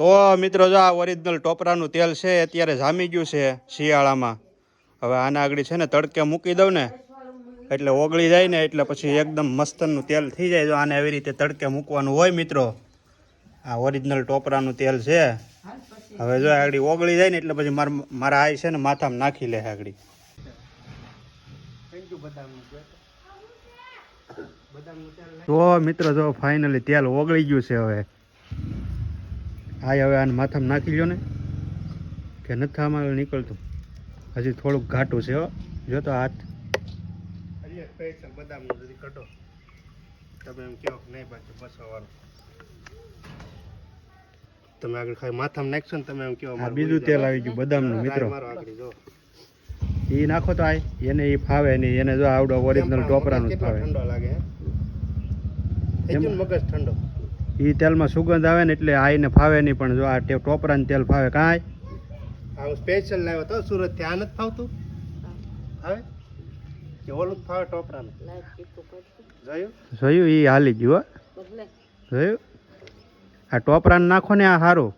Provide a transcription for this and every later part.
તો મિત્રો જો આ ઓરિજિનલ ટોપરાનું તેલ છે અત્યારે જામી ગયું છે શિયાળામાં. હવે આના આગળ છે ને તડકે મૂકી દઉં ને એટલે ઓગળી જાય ને એટલે પછી એકદમ મસ્તનું તેલ થઈ જાય જો આને એવી રીતે તડકે મૂકવાનું હોય મિત્રો. આ ઓરિજિનલ ટોપરાનું તેલ છે. હવે જો આગળ ઓગળી જાય ને એટલે પછી મારા મારા આઈ છે ને માથામાં નાખી લે આગળ. તો મિત્રો જો ફાઇનલી તેલ ઓગળી ગયું છે હવે. આ હવે આને માથામાં નાખી લ્યો ને કે નથી આમાં નીકળતું. હજી થોડુંક ઘાટું છે જો તો હાથ. બદામનું જરી કટો તમે એમ કહો નહીં પાછું બસવા તમે આગળ ખાલી માથામાં નાખશો ને તમે એમ કહો આ બીજું તેલ આવી ગયું બદામનું મિત્રો. એ નાખો તો આય. એને એ ફાવે નહીં એને જો આવડો ઓરિજિનલ ટોપરાનું જ ફાવે. ઠંડો લાગે? મગજ ઠંડો. એ તેલમાં સુગંધ આવે ને એટલે આઈને ફાવે નહીં પણ જો આ ટોપરાનું તેલ ફાવે કાંઈ. આ સ્પેશિયલ લાવ્યો તો સુરતથી આ નથી ફાવતું? હવે કે ઓલું જ ફાવે ટોપરાનું જોયું? જોયું? એ હાલી ગયું હા. જોયું? આ ટોપરાને નાખો ને આ સારું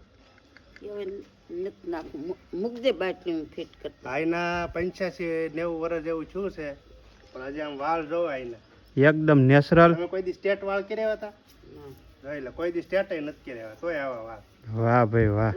મુકદે બાટલી ફિટ કરતા આઈના પંચ્યાસી નેવું વર્ષ જેવું છું છે. પણ હજી આમ વાળ જોવો આઈના એકદમ નેચરલ કોઈ દી સ્ટેટ વાળ કર્યા હતા? જોઈ લે કોઈ દી સ્ટેટ નથી કર્યા તોય આવા વાત. વાહ ભાઈ વાહ.